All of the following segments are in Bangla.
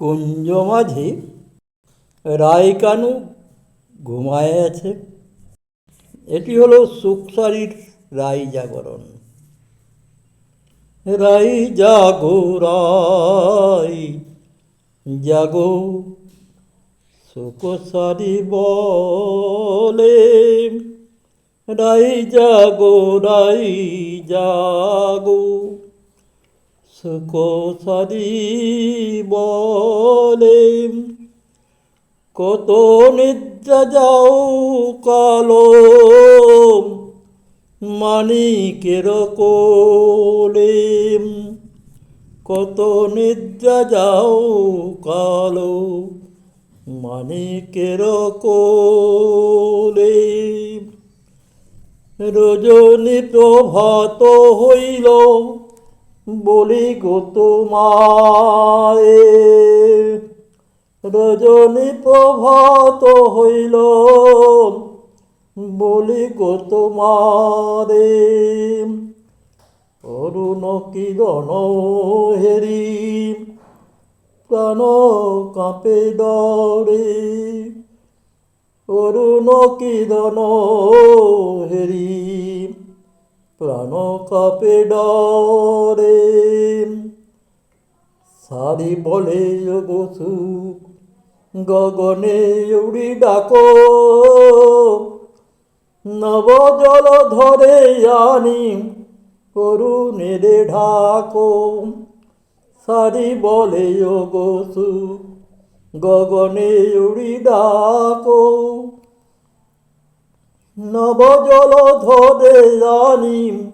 কুঞ্জ মাঝে রায়কানু ঘুমায় আছে। এটি হলো সুখসারির রাই জাগরণ। রাই জাগো রাই জাগো, সুখসারি বলে। রাই জাগো রাই জাগো। সুখ সারি বলে, কত নিদ্রা যাও কালো মানিকের কোলে, কত নিদ্রা যাও কালো মানিকের কোলে। রজনী প্রভাত হইল বলি গো তোমারে রজনী প্রভাত হইল। বলি গো তোমারে, অরুণ কিরণ হেরি, প্রাণ কাঁপে ডরে। অরুণ কিরণ হেরি প্রাণ কাপে ডরে। সারি বলে বসু গগনে উড়ি ডাকো। নব জল ধরে আনি করুণের ঢাকো। সারি বলে বসু গগনে উড়ি ডাকো। নবজল ধরে জানি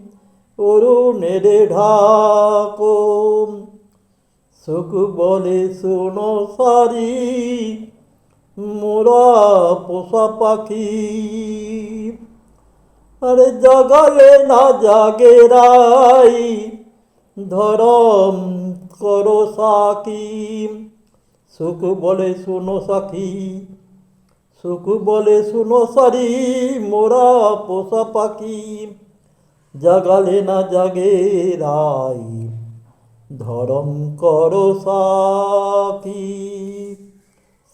অরুণের ঢাকো সুখ বলে, শোনো সারি, মোরা পোষা পাখি। আরে জাগালে না জাগে রাই, ধরম করো সাকি। সুখ বলে, শোনো সাখী সুখ বলে শুনো সারি, মোরা পোষা পাখি। জাগালে না জাগে রাই, ধরম কর সাকি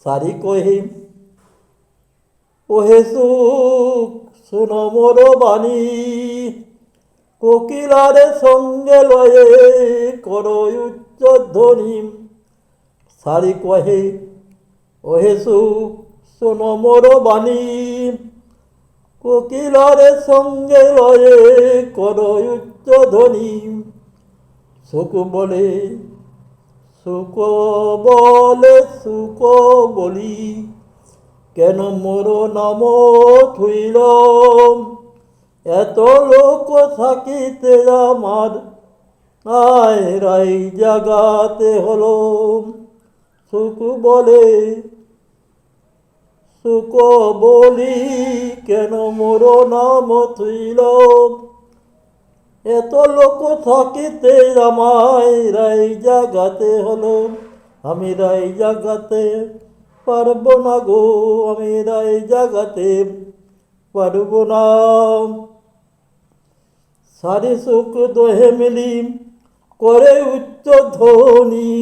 সারি কহে, ওহে সুখ, শুনো মোর বাণী। কোকিলারে সঙ্গে লয়ে করো উচ্চ ধ্বনি। সারি কহে, ওহে সুখ শোনো মোর বাণী। কোকিলারে সঙ্গে লয়ে কর উচ্চ ধ্বনি। সুখ বলে সুখ বলে সুখ বলি। কেন মোর নাম থুইল? এত লোক থাকিতে আমার আয় রাই জাগাতে হলো। সুখ বলে সুখ বলি কেন মোর নাম থইল এত লোক থাকিতে আমায় রাই জাগাতে হলো। আমি রাই জাগাতে পারব না গো, আমি রাই জাগাতে পারব না। সারি সুখ দোহে মিলি করে উচ্চ ধ্বনি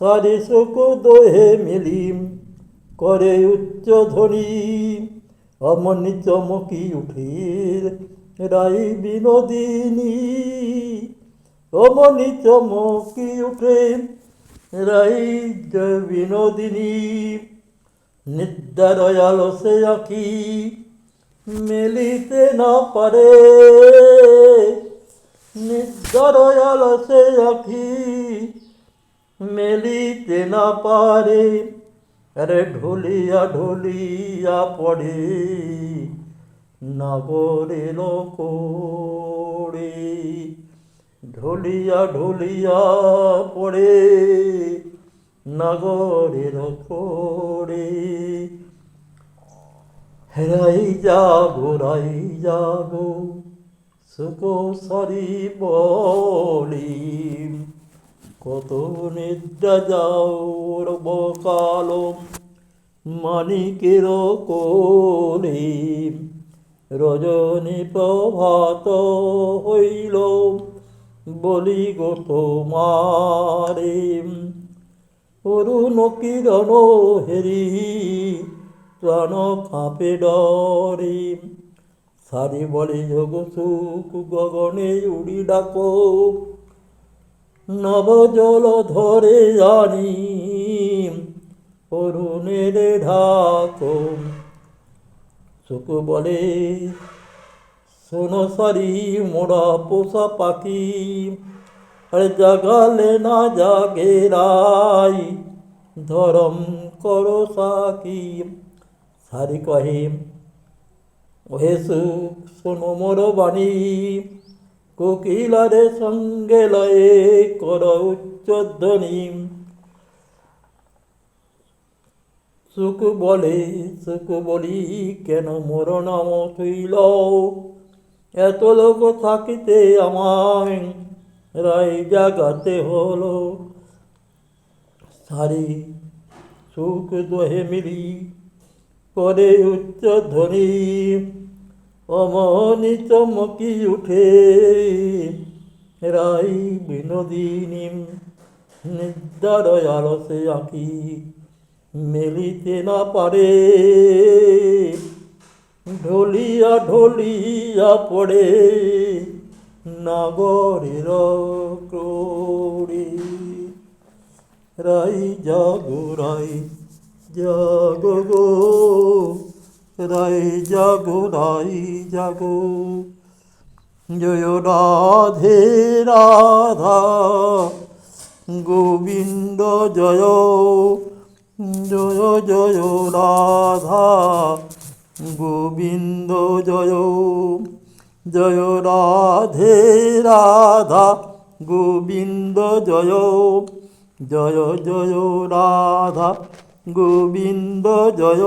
সারি সুখ দোহে মিলিম করে উচ্চ ধ্বনি অমনি চমকি উঠে রাই বিনোদিনী। অমনি চমকি উঠে রাই বিনোদিনী। নিদ্রারয়াল সে আঁকি মেলিতে না পারে। নিদ্রারয়াল সে আঁকি মেলিতে না পারে। আরে ঢুলিয়া ঢুলিয়া পড়ে নগরে লোকড়ে ঢুলিয়া ঢুলিয়া পড়ে নগরের কোড়ে হেরাই যাগো রাই যাগো সুখ সারি বলি কত নিদ্রা যাও কালো মানিকের কোলে। রজনী প্রভাত হইল, বলি গো তোমারে, অরুণ কিরণ হেরি, প্রাণ কাঁপে ডরে। সারি বলে, যোগ সুখ গগনে উড়ি ডাকো নব জল ধরে জানি অরুণের ঢাকো সুখ বলে, শোনো সারি মোড়া পোষা পাখি, আর জাগালে না জাগে রাই, ধরম করো সাকি। সারি কহে, ওহে সুখ শোনো মোর বাণী কোকিলারে সঙ্গে লয়ে কর উচ্চধ্বনি সুখ বলে, সুখ বলি কেন মোর নাম তুইল এত লোক থাকিতে আমায় রায় জাগাতে হলো। সারি সুখ দোহে মিলি করে উচ্চ ধ্বনি অমনি চমকি উঠে রাই বিনোদিনী নিদ্রার আলসে আঁকি মেলিতে না পারে। ঢলিয়া ঢলিয়া পড়ে নাগরের ক্রোড়ে। রাই জাগো রাই জাগো গো। রাই জাগো রাই জাগো। জয় রাধে রাধা, গোবিন্দ জয়। জয় জয় রাধা, গোবিন্দ জয়। জয় রাধে রাধা, গোবিন্দ জয়। জয় জয় রাধা, গোবিন্দ জয়।